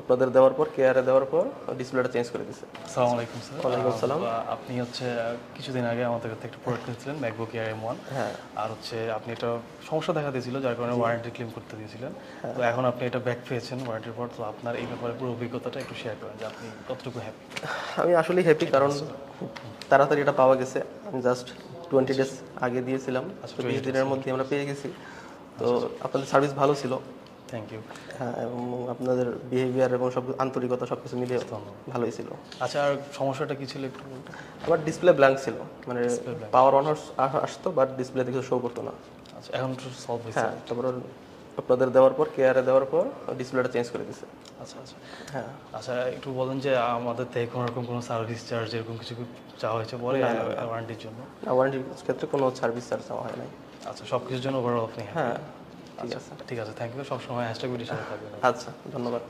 আপনাদের দেওয়ার পর কেয়ারে দেওয়ার পর ডিসপ্লেটা চেঞ্জ করে দিছে। আসসালামু আলাইকুম স্যার। ওয়ালাইকুম আসসালাম। আপনি হচ্ছে কিছুদিন আগে আমাদের কাছে একটা প্রোডাক্ট কিনেছিলেন ম্যাকবুক এয়ার এম ওয়ান হ্যাঁ। আর হচ্ছে আপনি একটা সমস্যা দেখা দিয়েছিল যার কারণে ওয়ারেন্টি ক্লেম করতে দিয়েছিলেন। হ্যাঁ। তো এখন আপনি এটা ব্যাক পেয়েছেন ওয়ারেন্টির পর তো আপনার এই ব্যাপারে পুরো অভিজ্ঞতাটা একটু শেয়ার করেন যে আপনি কতটুকু হ্যাপি আমি আসলেই হ্যাপি কারণ তাড়াতাড়ি এটা পাওয়া গেছে। আমি জাস্ট টোয়েন্টি ডেজ আগে দিয়েছিলাম তো বিশ দিনের মধ্যে আমরা পেয়ে গেছি। তো আপনাদের সার্ভিস ভালো ছিল। থ্যাংক ইউ হ্যাঁ এবং আপনাদের বিহেভিয়ার এবং সব আন্তরিকতা সব কিছু মিলিয়ে ভালোই ছিল। আচ্ছা আর সমস্যাটা কি ছিল একটু আবার ডিসপ্লে ব্ল্যাঙ্ক ছিল। মানে পাওয়ার অন আসতো বাট ডিসপ্লে কিছু শো করতো না। আচ্ছা এখন তো সলভ হয়েছে। হ্যাঁ তারপর আপনাদের দেওয়ার পর কেয়ারে দেওয়ার পর ডিসপ্লেটা চেঞ্জ করে দিছে। আচ্ছা আচ্ছা। হ্যাঁ। আচ্ছা একটু বলেন যে আমাদের থেকে কোনো রকম কোনো সার্ভিস চার্জ এরকম কিছু চাওয়া হয়েছে পরে ওয়ারেন্টির জন্য? না ওয়ারেন্টির ক্ষেত্রে কোনো সার্ভিস চার্জ দেওয়া হয় নাই। আচ্ছা সব কিছুর জন্য ওভারঅল আপনি হ্যাঁ। ঠিক আছে। ঠিক আছে থ্যাংক ইউ সবসময় হ্যাশট্যাগ ভিডিওর সাথে থাকবেন। আচ্ছা ধন্যবাদ।